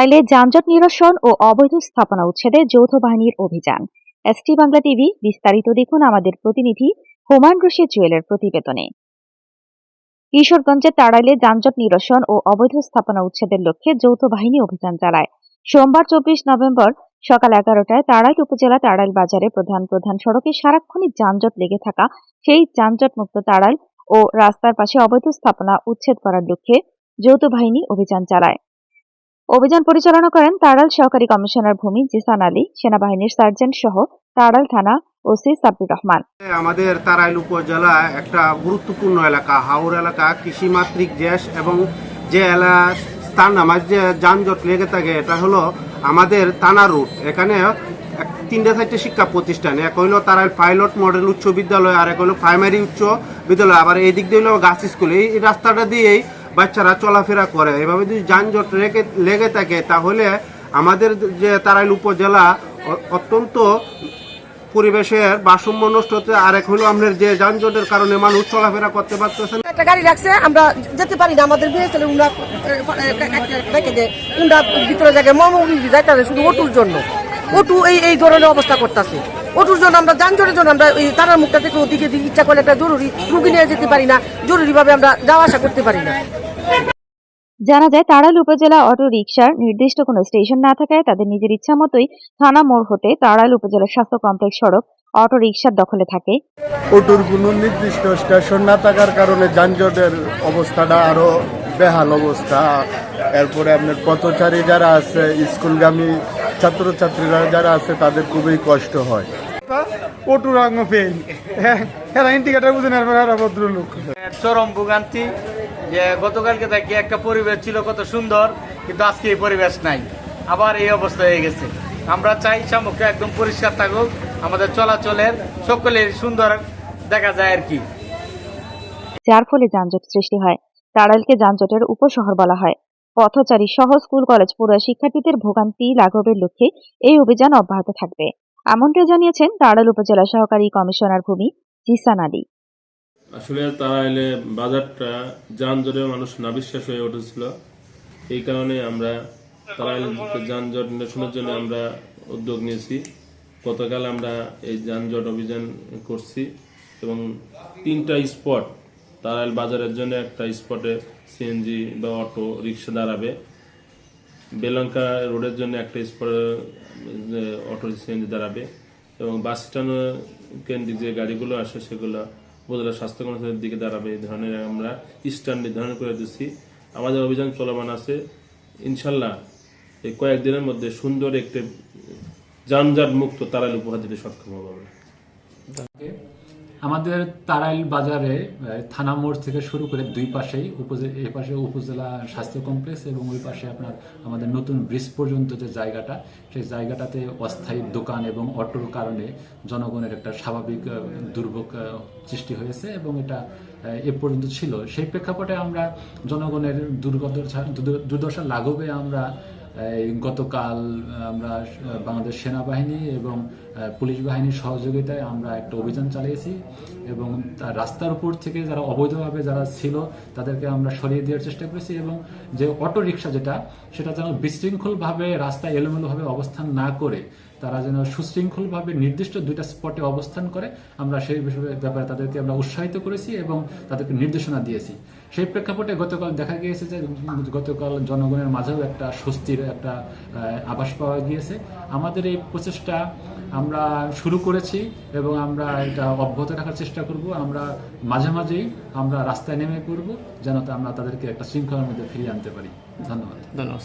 তাড়াইলে যানজট নিরসন ও অবৈধ স্থাপনা উচ্ছেদে যৌথ বাহিনীর অভিযান। এসটি বাংলা টিভি, বিস্তারিত দেখুন আমাদের প্রতিনিধি হোমান রশিদ জুয়েলের প্রতিবেদনে। কিশোরগঞ্জের তাড়াইলে যানজট নিরসন ও অবৈধ স্থাপনা উচ্ছেদের লক্ষ্যে যৌথ বাহিনী অভিযান চালায়। সোমবার চব্বিশ নভেম্বর সকাল এগারোটায় তাড়াইল উপজেলা তাড়াইল বাজারে প্রধান প্রধান সড়কে সারাক্ষণই যানজট লেগে থাকা সেই যানজট মুক্ত তাড়াইল ও রাস্তার পাশে অবৈধ স্থাপনা উচ্ছেদ করার লক্ষ্যে যৌথ বাহিনী অভিযান চালায়। অভিযান পরিচালনা করেন তাড়াইল সহকারী কমিশনার ভূমি জিসান আলী, সেনাবাহিনীর সার্জেন্ট সহ তাড়াইল থানা ওসি সাব্বির রহমান। আমাদের তারাইল উপজেলা একটা গুরুত্বপূর্ণ এলাকা, হাওর এলাকা, কৃষিমাত্রিক দেশ এবং যে এলা স্থান, আমার যে যানজট লেগে থাকে, এটা হলো আমাদের তানা রুট। এখানে তিনটে চারটে শিক্ষা প্রতিষ্ঠান, এক হইল তারাইল পাইলট মডেল উচ্চ বিদ্যালয়, আর এক হইল প্রাইমারি উচ্চ বিদ্যালয়। আবার এই দিক দিয়ে হলো গাছ স্কুল। এই রাস্তাটা দিয়েই বাচ্চারা চলাফেরা করে এভাবে যদি যানজট লেগে লেগে থাকে তাহলে আমাদের যে তারাইল উপজেলা অত্যন্ত পরিবেশের ভারসাম্য নষ্ট হচ্ছে আর এক হলো আমাদের যে যানজটের কারণে মানুষ চলাফেরা করতে পারতেছে একটা গাড়ি রাখছে আমরা যেতে পারি না আমাদের বিয়ে ছেলে উন্ডা রেখে দেয় উন্ডা ভিতরে জায়গায় মমুড়ি যাইতে হবে শুধু ওটুর জন্য ওটু এই এই ধরনের অবস্থা করতেছে ওটুর জন্য আমরা যানজটের জন্য আমরা এই তারার মুখটা থেকে ওদিকে দিকে ইচ্ছা করলে একটা জরুরি রুগী নিয়ে যেতে পারি না জরুরিভাবে আমরা যাওয়া আসা করতে পারি না। জানা যায় তাড়াইল উপজেলা অটো রিকশার নির্দিষ্ট কোনো স্টেশন না থাকায় তাদের নিজের ইচ্ছা মতোই থানা মোড় হতে তাড়াইল উপজেলা স্বাস্থ্য কমপ্লেক্স সড়ক অটো রিকশার দখলে থাকে। অটোর কোনো নির্দিষ্ট স্টেশন না থাকার কারণে যানজটের অবস্থাটা আরও বেহাল অবস্থা। এরপরে আপনার পথচারী যারা আছে স্কুলগামী ছাত্রছাত্রীরা যারা আছে তাদের খুবই কষ্ট হয়। পেন হ্যাঁ ইন্ডিকেটার ভদ্রলোক। চরম ভোগান্তি যে গতকালকে থেকে একটা পরিবেশ ছিল কত সুন্দর কিন্তু আজকে এই পরিবেশ নাই। আবার এই অবস্থা হয়ে গেছে। আমরা চাই সামগ্রী একদম পরিষ্কার থাকুক আমাদের চলাচলের সকলের সুন্দর দেখা যায় আর কি। যার ফলে যানজট সৃষ্টি হয়। তাড়াইলকে যানজটের উপশহর বলা হয়। পথচারী সহ স্কুল, কলেজ, পড়ুয়া শিক্ষার্থীদের ভোগান্তি লাঘবের লক্ষ্যে এই অভিযান অব্যাহত থাকবে। এমনটাই জানিয়েছেন তাড়াইল উপজেলা সহকারী কমিশনার ভূমি জিসান আলী। আসলে তারা এলে বাজারটা যানজটে মানুষ নাবিশ্বাস হয়ে উঠেছিল। এই কারণে আমরা তারা যানজট নিরসনের জন্য আমরা উদ্যোগ নিয়েছি। গতকাল আমরা এই যানজট অভিযান করছি এবং তিনটা স্পট তারাইল বাজারের জন্য একটা স্পটে সিএনজি বা অটো রিক্সা দাঁড়াবে। বেলঙ্কা রোডের জন্য একটা স্পটে অটো সিএনজি দাঁড়াবে এবং বাস স্ট্যান্ড কেন্দ্রিক যে গাড়িগুলো আসে সেগুলো উপজেলা স্বাস্থ্য কর্মসূচির দিকে দাঁড়াবে। এই ধরনের আমরা স্ট্যান্ড নির্ধারণ করে দিচ্ছি। আমাদের অভিযান চলমান আছে। ইনশাল্লাহ এই কয়েকদিনের মধ্যে সুন্দর একটি যানজট মুক্ত তারাল উপহার দিতে সক্ষম হবে আমাদের তারাইল বাজারে থানা মোড় থেকে শুরু করে দুই পাশেই, উপজে- এই পাশে উপজেলা স্বাস্থ্য কমপ্লেক্স এবং ওই পাশে আপনার আমাদের নতুন ব্রিজ পর্যন্ত যে জায়গাটা, সেই জায়গাটাতে অস্থায়ী দোকান এবং অটোর কারণে জনগণের একটা স্বাভাবিক দুর্ভোগ সৃষ্টি হয়েছে এবং এটা, এ পর্যন্ত ছিল। সেই প্রেক্ষাপটে আমরা জনগণের দুর্দ- দুর্দশা লাঘবে আমরা গতকাল আমরা বাংলাদেশ সেনাবাহিনী এবং পুলিশ বাহিনীর সহযোগিতায় আমরা একটা অভিযান চালিয়েছি এবং তার রাস্তার উপর থেকে যারা অবৈধভাবে যারা ছিল, তাদেরকে আমরা সরিয়ে দেওয়ার চেষ্টা করেছি এবং যে অটো রিক্সা যেটা, সেটা যেন বিশৃঙ্খলভাবে রাস্তায় এলোমেলোভাবে অবস্থান না করে, তারা যেন সুশৃঙ্খলভাবে নির্দিষ্ট দুইটা স্পটে অবস্থান করে, আমরা সেই বিষয়ে ব্যাপারে তাদেরকে আমরা উৎসাহিত করেছি এবং তাদেরকে নির্দেশনা দিয়েছি। সেই প্রেক্ষাপটে গতকাল দেখা গিয়েছে যে গতকাল জনগণের মাঝেও একটা স্বস্তির একটা আভাস পাওয়া গিয়েছে। আমাদের এই প্রচেষ্টা আমরা শুরু করেছি এবং আমরা এটা অব্যাহত রাখার চেষ্টা করব। আমরা মাঝে মাঝেই আমরা রাস্তায় নেমে পড়ব যেন আমরা তাদেরকে একটা শৃঙ্খলার মধ্যে ফিরিয়ে আনতে পারি। ধন্যবাদ। ধন্যবাদ।